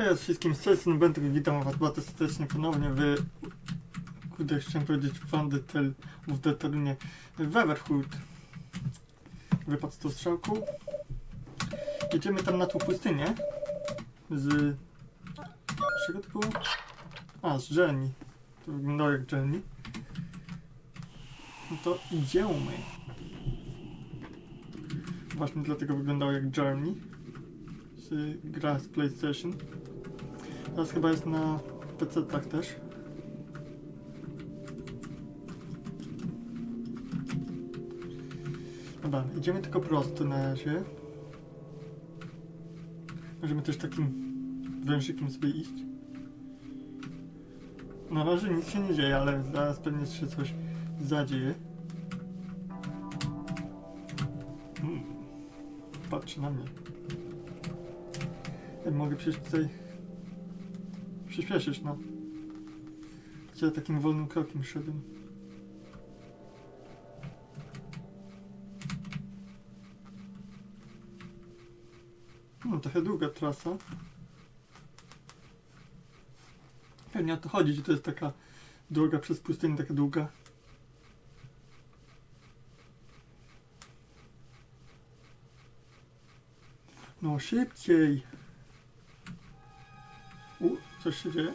Hej wszystkim, z strony Bentek, witam was bardzo serdecznie ponownie w... Kurde, chciałem powiedzieć Wandetel w Detalunie Weverhood. Wypad z tą strzałką. Jedziemy tam na tą pustynię z... z czego to było? A, z Jenny. To wyglądało jak Jenny. No to idziemy. Właśnie dlatego wyglądało jak Journey z gra z PlayStation. Teraz chyba jest na PC tak też. Dobra, idziemy tylko prosto na razie. Możemy też takim wężykiem sobie iść. Na razie nic się nie dzieje, ale zaraz pewnie się coś zadzieje. Hmm. Patrzy na mnie. Mogę przecież tutaj przyspieszyć, no. Ja takim wolnym krokiem szedłem. No, trochę długa trasa. Pewnie o to chodzi, że to jest taka droga przez pustynię, taka długa. No, szybciej! Coś się dzieje?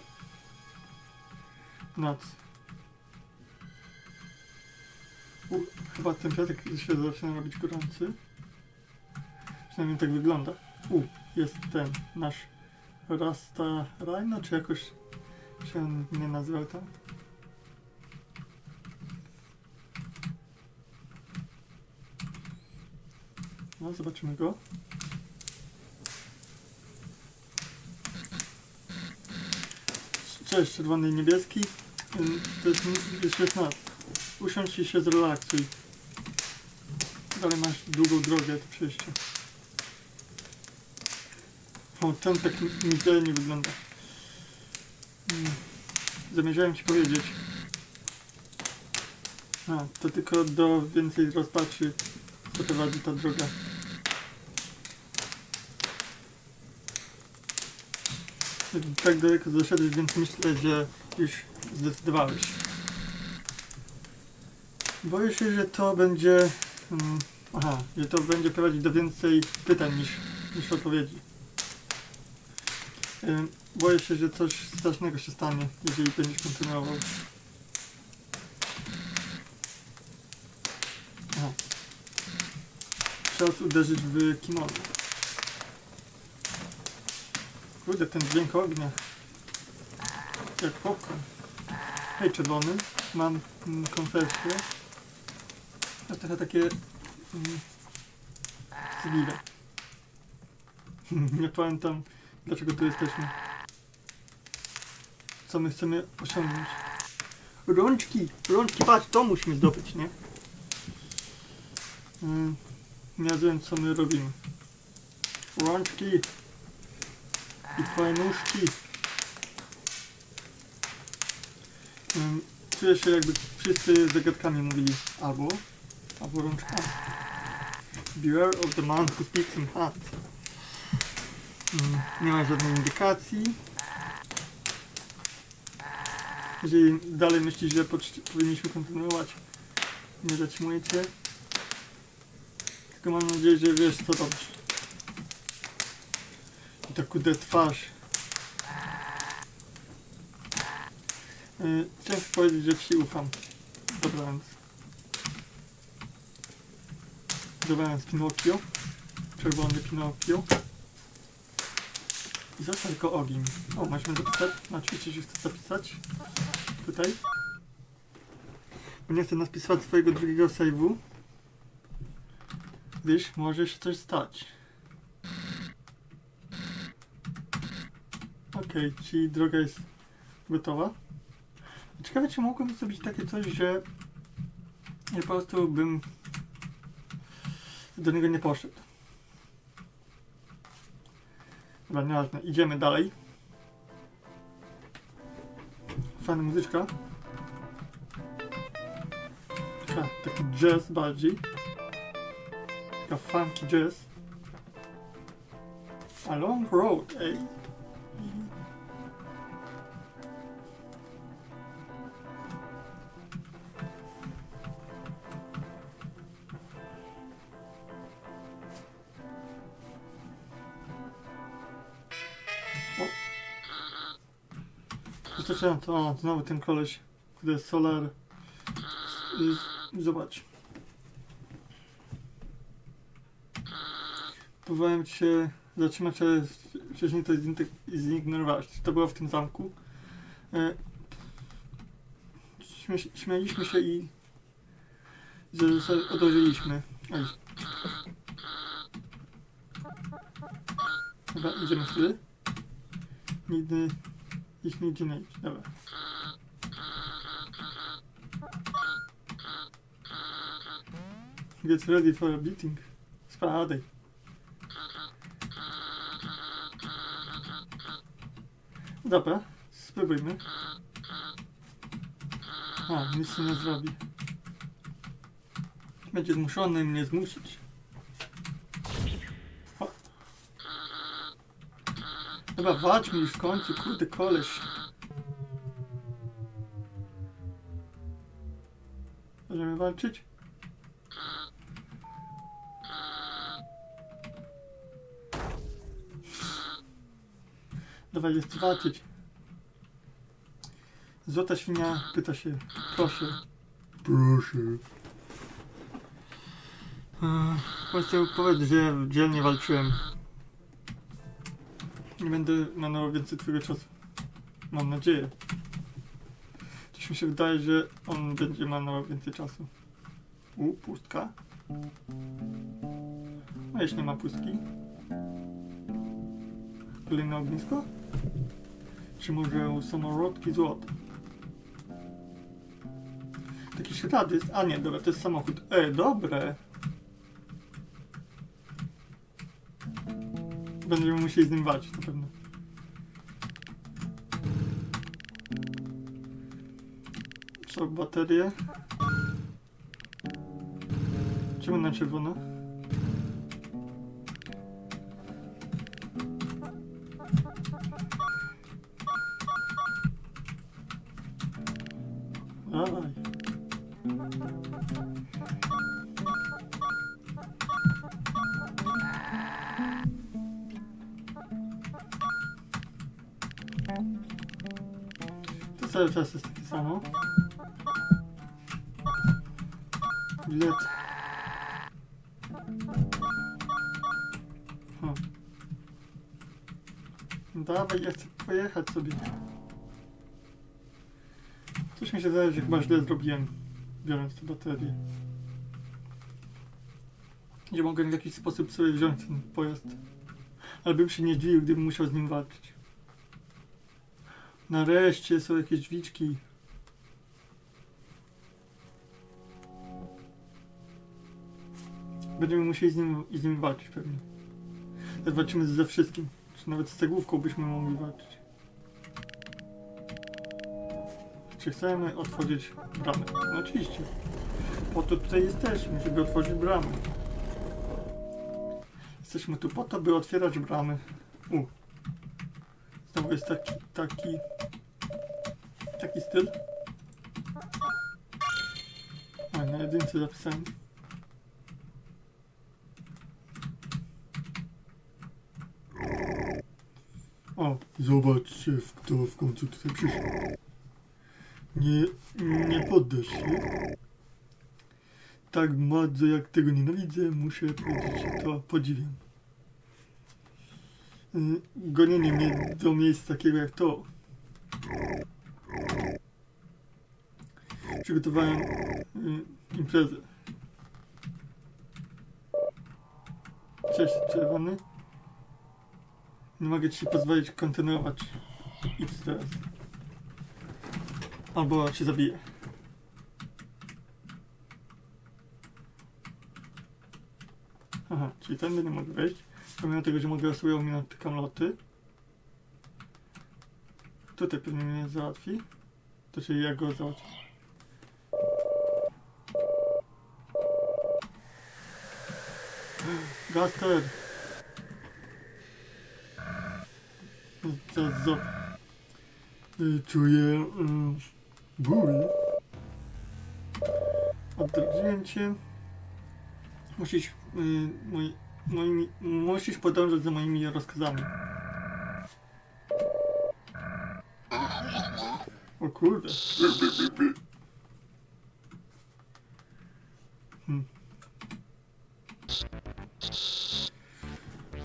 Noc. U, chyba ten piatek się zaczyna robić gorący. Przynajmniej tak wygląda. U, jest ten nasz Rasta Rhino, czy jakoś się nie nazywał tam? No, zobaczymy go. Cześć, czerwony i niebieski. To jest, jest jest noc. Usiądź i się zrelaksuj. Dalej masz długą drogę do przejścia. O, ten tak mizernie wygląda. Mm, Zamierzałem ci powiedzieć. A, to tylko do więcej rozpaczy prowadzi ta droga. Tak daleko doszedłeś, więc myślę, że już zdecydowałeś. Boję się, że to będzie... Mm, aha, że to będzie prowadzić do więcej pytań niż, niż odpowiedzi. Boję się, że coś strasznego się stanie, jeżeli będziesz kontynuował. Aha. Czas uderzyć w kimono. Kurde, ten dźwięk ognia. Jak popcorn. Hej, czerwony. Mam mm, konfesję. To trochę takie... Mm, cywile. Nie pamiętam, dlaczego tu jesteśmy. Co my chcemy osiągnąć. Rączki! Rączki, patrz, to musimy zdobyć, nie? Mm, nie wiem, co my robimy. Rączki! I twoje nóżki. Czuję się jakby wszyscy zagadkami mówili albo, albo rączkami. Beware of the man who speaks in hat. Um, nie ma żadnej indikacji. Jeżeli dalej myślisz, że powinniśmy kontynuować, nie zatrzymuję cię. Tylko mam nadzieję, że wiesz co robisz. Ta kudę twarz. Yy, chciałem powiedzieć, że ci ufam. Dobrając. Dobrając Pinokio. Czerwony Pinokio. I został tylko ogień. O, możemy zapisać? No oczywiście, że chcę zapisać. Tutaj. Bo nie chcę napisać swojego drugiego save'u. Gdyż może się coś stać. Okej, czyli droga jest gotowa. Ciekawe, czy mogłem zrobić takie coś, że ja po prostu bym do niego nie poszedł. Dobra, nieważne. Idziemy dalej. Fajna muzyczka. Taka, taki jazz bardziej. Taka funky jazz. A long road, ej. Wystarczająco, o, znowu ten koleś, który jest Solar. Zobacz. Próbowałem cię zatrzymać, ale wcześniej to zignorowałeś. To było w tym zamku. E, śmialiśmy się i odłożyliśmy. Dobra, idziemy wtedy. Nigdy nie idź. Dobra. Get ready for a beating. Spadaj. Dobra, spróbujmy. A, nic nie zrobi. Będzie zmuszony mnie zmusić. Dobra, walcz mi już w końcu, kurde koleś. Możemy walczyć? Dawaj, jest walczyć. Złota świnia pyta się, proszę. Proszę. Chcę powiedzieć, że dzielnie walczyłem. Nie będę marnował więcej twojego czasu. Mam nadzieję. Coś mi się wydaje, że on będzie marnował więcej czasu. U, pustka. A jeśli nie ma pustki? Kolejne ognisko? Czy może samorodki złota? Taki ślad jest. A nie, dobra, to jest samochód. E, dobre. Będziemy musieli z nim walczyć na pewno. Co, baterie? Czemu na czerwono? Cały czas jest takie samo. Bilet. Hm. Dawaj, ja chcę pojechać sobie. Coś mi się zdaje, że chyba źle zrobiłem, biorąc tę baterię. Nie mogę w jakiś sposób sobie wziąć ten pojazd. Ale bym się nie dziwił, gdybym musiał z nim walczyć. Nareszcie są jakieś drzwiczki. Będziemy musieli z nim, z nim walczyć pewnie. Walczymy ze wszystkim. Czy nawet z cegłówką byśmy mogli walczyć. Czy chcemy otworzyć bramę? No oczywiście. Po to tutaj jesteśmy, żeby otworzyć bramę. Jesteśmy tu po to, by otwierać bramy. U. Znowu jest taki, taki, taki styl. A, na jedynce zapisałem. O, zobaczcie, kto w końcu tutaj przyszedł. Nie, nie poddasz się. Tak bardzo jak tego nienawidzę, muszę powiedzieć, to podziwiam. Y, Gonienie mnie do miejsca takiego jak to. Przygotowałem y, imprezę. Cześć, czerwony. Nie mogę ci pozwolić kontynuować. Idź teraz. Albo cię zabiję. Aha, czyli tędy nie mogę wejść. Pomimo tego, że mogę sobie te kamloty. Tutaj pewnie mnie załatwi. To czyli ja go załatwię. Gaster! Co za... Czuję... y, ból. Odrodziłem cię. Musisz... Y, moi, moimi, musisz podążać za moimi rozkazami. O kurde. Hmm.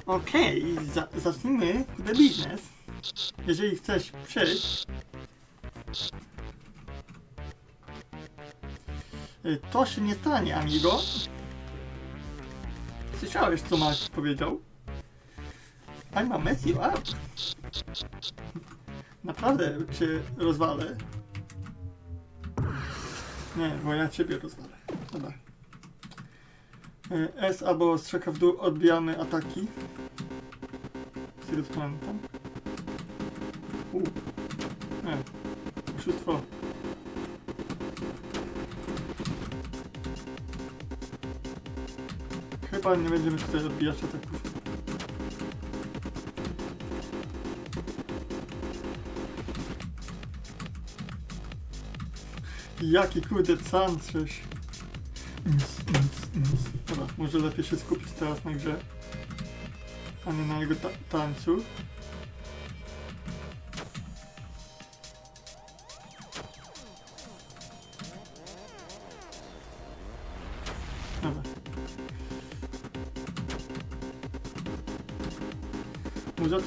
Okej, za, zacznijmy the biznes. Jeżeli chcesz przejść, y, to się nie stanie, amigo. Słyszałeś, co Max powiedział? I'm a mess you up. Naprawdę cię rozwalę. Nie, bo ja ciebie rozwalę. Dobra. Y, S albo strzeka w dół, odbijamy ataki. Z tego co pamiętam. U. Nie. Oszustwo. Chyba nie będziemy tutaj odbijać ataków. Jaki kurde cancerz. Dobra, może lepiej się skupić teraz na grze, a nie na jego ta tańcu.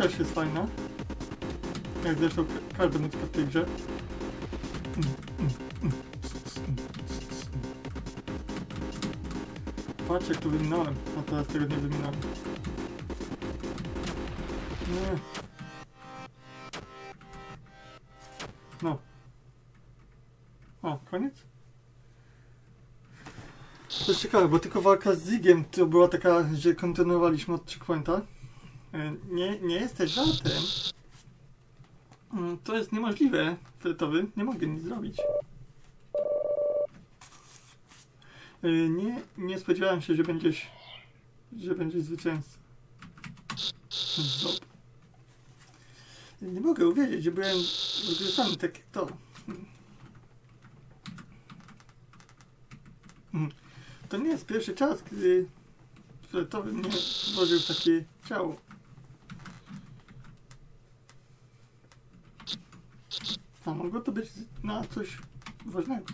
Też jest fajna. Jak zresztą ka- każda muzyka w tej grze. Patrz jak to wyminąłem, a teraz tego nie wyminąłem. Nie. No. O, koniec? To jest ciekawe, bo tylko walka z Zigiem to była taka, że kontynuowaliśmy od checkpointa. E, Nie, nie jesteś żartem. Mm, To jest niemożliwe, Fioletowy. Nie mogę nic zrobić. E, Nie, nie spodziewałem się, że będziesz, że będziesz zwycięzcą. Zob. Nie mogę uwierzyć, że byłem wykorzystany tak jak to. Mm. To nie jest pierwszy czas, kiedy Fioletowy mnie włożył w takie ciało. A mogło to być na coś ważnego.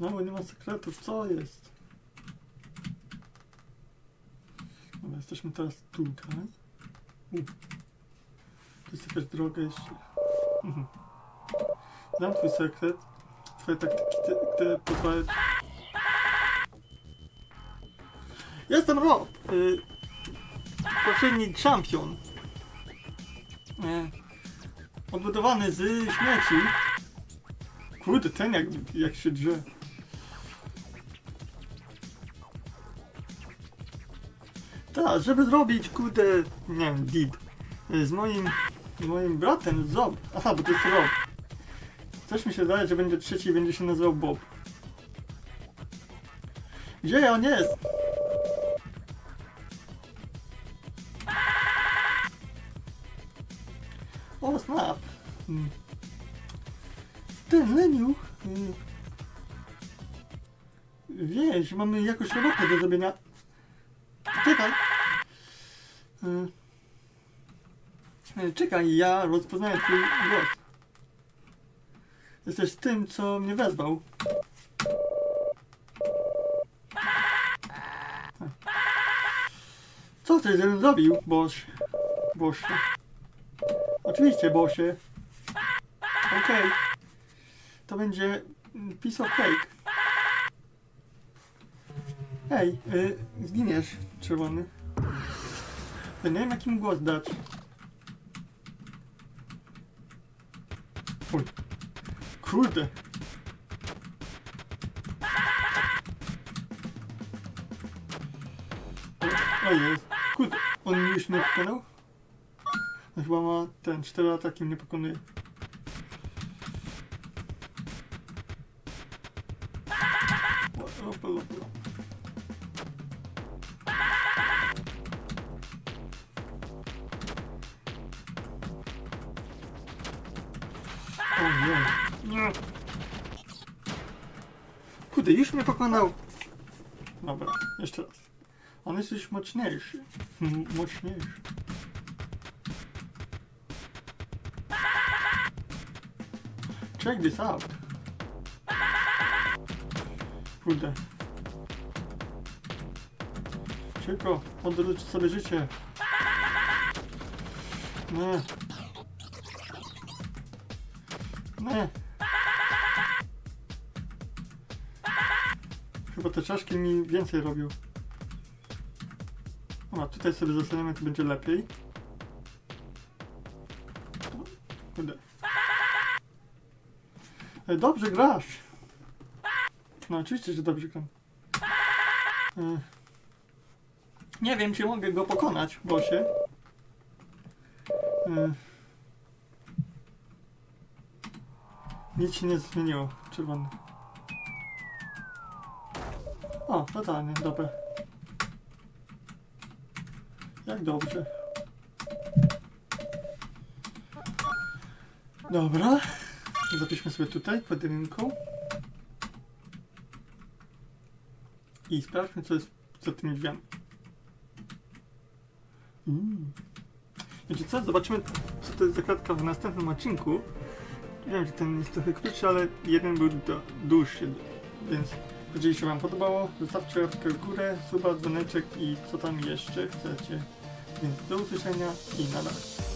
No, nie ma sekretów, co jest? Dobra, jesteśmy teraz tutaj. U. Tu jest jakaś droga jeszcze. Mhm. Znam twój sekret. Twoje taktyki, te- które pozwalają... Jestem Rob! Y, poprzedni czampion. E, odbudowany z śmieci. Kurde, ten jak, jak się drze. Tak, żeby zrobić, kurde, nie wiem, deed. y, Z moim, z moim bratem, Zob. Aha, bo to jest Rob. Coś mi się wydaje, że będzie trzeci i będzie się nazywał Bob. Gdzie on jest? Wiesz, mamy jakąś robotę do zrobienia. Czekaj. Y, y, Czekaj, ja rozpoznaję twój głos. Jesteś tym, co mnie wezwał. Co ty żebym zrobił, Boż? Boż. Oczywiście, Bosie. Okej. To będzie piece of cake. Ej, y, zginiesz, czerwony. Ja nie wiem, jaki mu głos dać. Oj. Kurde. O jest. Kurde, on już mnie pokonał? No chyba ma ten, cztery ataki mnie pokonuje. Nie. Nie. Kurde, już mnie pokonał. Dobra, jeszcze raz. On jest już mocniejszy. M- mocniejszy. Check this out. Kurde. Szybko, odwróć sobie życie. Nie. Nie. Chyba te czaszki mi więcej robią. A tutaj sobie zostaniemy, to będzie lepiej. Kurde. Ej, dobrze grasz. No oczywiście, że dobrze gram. E, Nie wiem, czy mogę go pokonać, bosie. Nic się nie zmieniło. Czerwony. O, totalnie, dobra. Jak dobrze. Dobra. Zapiszmy sobie tutaj kwadrynką. I sprawdźmy, co jest za tymi drzwiami. Mm. Wiecie co? Zobaczymy, co to jest za klatka w następnym odcinku. Wiem, że ten jest trochę krótszy, ale jeden był do, dłuższy, więc jeżeli się Wam podobało, zostawcie łapkę w górę, suba, dzwoneczek i co tam jeszcze chcecie. Więc do usłyszenia i na razie.